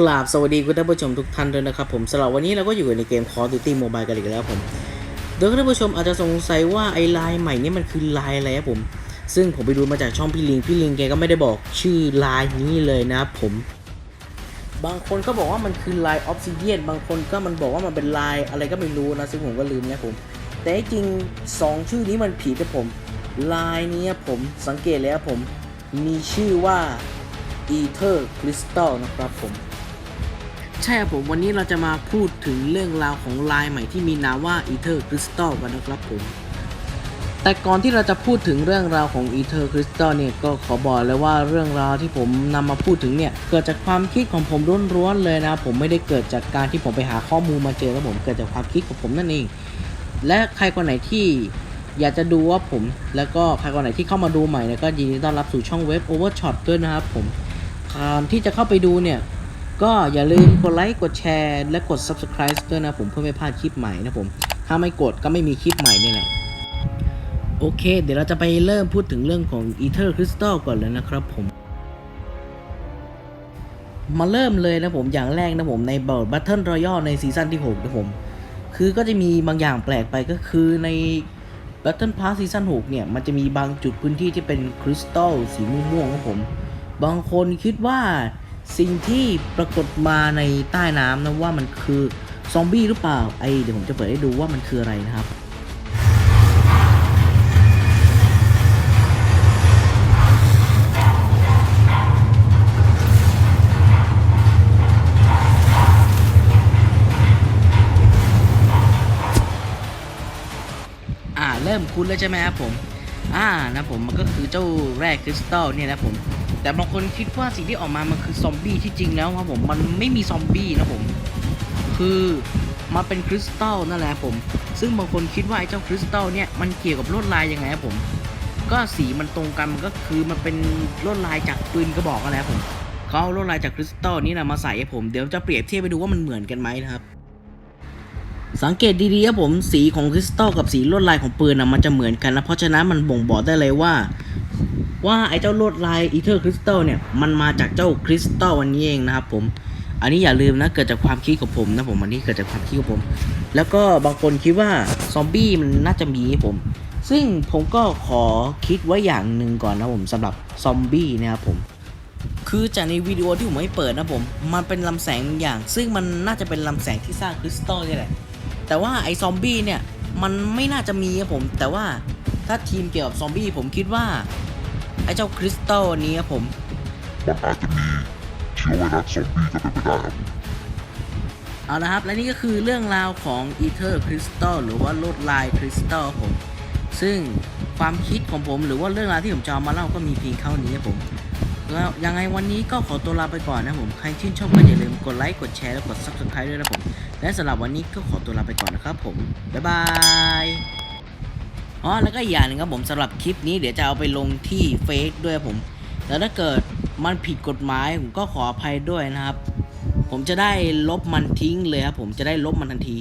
กราบสวัสดีคุณท่านผู้ชมทุกท่านด้วยนะครับผมสำหรับวันนี้เราก็อยู่ในเกม Call of Duty Mobile กันอีกแล้วผมโดยท่านผู้ชมอาจจะสงสัยว่าไอ้ลายใหม่นี่มันคือลายอะไรครับผม ซึ่งผมไปดูมาจากช่องพี่ลิงพี่ลิงแกก็ไม่ได้บอกชื่อลายนี้เลยนะครับผม บางคนก็บอกว่ามันคือลายออฟซิเดียนบางคนก็มันบอกว่ามันเป็นลายอะไรก็ไม่รู้นะซึ่งผมก็ลืมนะผม แต่จริงสองชื่อนี้มันผิดครับผม ลายนี้ผมสังเกตแล้วผม มีชื่อว่า Ether Crystal นะครับผม ใช่ครับผมวันนี้เราจะมาพูดถึงเรื่องราวของลายใหม่ที่มีนามว่า Ether Crystal กันนะครับผม แต่ก่อนที่เราจะพูดถึงเรื่องราวของ Ether Crystal เนี่ยก็ขอบอกเลยว่าเรื่องราวที่ผมนำมาพูดถึงเนี่ยเกิดจากความคิดของผมล้วนๆเลยนะ ผมไม่ได้เกิดจากการที่ผมไปหาข้อมูลมาเจอแล้วผมเกิดจากความคิดของผมนั่นเอง และใครคนไหนที่อยากจะดูว่าผม แล้วก็ใครคนไหนที่เข้ามาดูใหม่เนี่ยก็ยินดีต้อนรับสู่ช่องเว็บ Overshot ด้วยนะครับผมก่อนที่จะเข้าไปดูเนี่ย ก็อย่าลืมกดไลค์ กดแชร์ และกด Subscribe ด้วยนะผมเพื่อไม่พลาดคลิปใหม่นะผม ถ้าไม่กดก็ไม่มีคลิปใหม่นี่แหละ โอเค เดี๋ยวเราจะไปเริ่มพูดถึงเรื่องของ Ether Crystal ก่อนเลยนะครับผม มาเริ่มเลยนะผมอย่างแรกนะผมในบอร์ด Battle Royale ในซีซั่นที่6นะผม คือก็จะมีบางอย่างแปลกไปก็คือใน Battle Pass ซีซั่น6เนี่ย มันจะมีบางจุดพื้นที่ที่เป็นคริสตัลสีม่วงๆครับผม บางคนคิดว่า สิ่งที่ปรากฏมาในใต้น้ำนะว่ามันคือซอมบี้หรือเปล่าไอเดี๋ยวผมจะเปิดให้ดูว่ามันคืออะไรนะครับอ่าเริ่มคุ้นแล้วใช่ไหมครับผม อ่านะผมมันก็คือเจ้าแร่คริสตัลเนี่ยนะผม แต่บางคนคิดว่าสิ่งที่ออกมามันคือซอมบี้ที่จริงแล้วครับผมมันไม่มีซอมบี้นะผม คือมันเป็นคริสตัลนั่นแหละผม ซึ่งบางคนคิดว่าไอ้เจ้าคริสตัลเนี่ยมันเกี่ยวกับลวดลายยังไงครับผม ก็สีมันตรงกันมันก็คือมันเป็นลวดลายจากปืนกระบอกอะไรครับผมเขาเอาลวดลายจากคริสตัลนี่นะมาใส่ให้ผมเดี๋ยวจะเปรียบเทียบไปดูว่ามันเหมือนกันไหมนะครับ สังเกตดีๆครับผมสีของคริสตัลกับสีลวดลายของปืนนะมันจะเหมือนกันนะเพราะฉะนั้นมันบ่งบอกได้เลยว่า ว่าไอ้เจ้าลวดลายอีเทอร์คริสตัลเนี่ยมันมาจากเจ้าคริสตัลอันนี้เองนะครับผม อันนี้อย่าลืมนะเกิดจากความคิดของผมนะผมอันนี้เกิดจากความคิดของผม แล้วก็บางคนคิดว่าซอมบี้มันน่าจะมีครับผม ซึ่งผมก็ขอคิดไว้อย่างหนึ่งก่อนนะผมสำหรับซอมบี้นะครับผมคือจากในวิดีโอที่ผมไม่เปิดนะผม มันเป็นลำแสงอย่าง ซึ่งมันน่าจะเป็นลำแสงที่สร้างคริสตัลนี่แหละ แต่ว่าไอ้ซอมบี้เนี่ย มันไม่น่าจะมีครับผม แต่ว่าถ้าทีมเกี่ยวกับซอมบี้ผมคิดว่า ไอ้เจ้าคริสตัลอันนี้ครับผม มันอาจจะมีเชื้อไวรัสซอมบี้ก็เป็นไปได้ครับเอาละครับ และนี่ก็คือเรื่องราวของ Ether Crystal หรือว่าลวดลายคริสตัลผม ซึ่งความคิดของผมหรือว่าเรื่องราวที่ผมจะเอามาเล่าก็มีเพียงเท่านี้ครับผมแล้วยังไงวันนี้ก็ขอตัวลาไปก่อนนะผม ใครชื่นชอบก็อย่าลืมกดไลค์กดแชร์และกด Subscribe ด้วยนะผม และสำหรับวันนี้ก็ขอตัวลาไปก่อนนะครับผม บ๊ายบาย อ๋อแล้วก็อีกอย่างหนึ่งครับผมสำหรับคลิปนี้เดี๋ยวจะเอาไปลงที่เฟซด้วยผมแล้วถ้าเกิดมันผิดกฎหมายผมก็ขออภัยด้วยนะครับ ผมจะได้ลบมันทิ้งเลยครับผมจะได้ลบมันทันที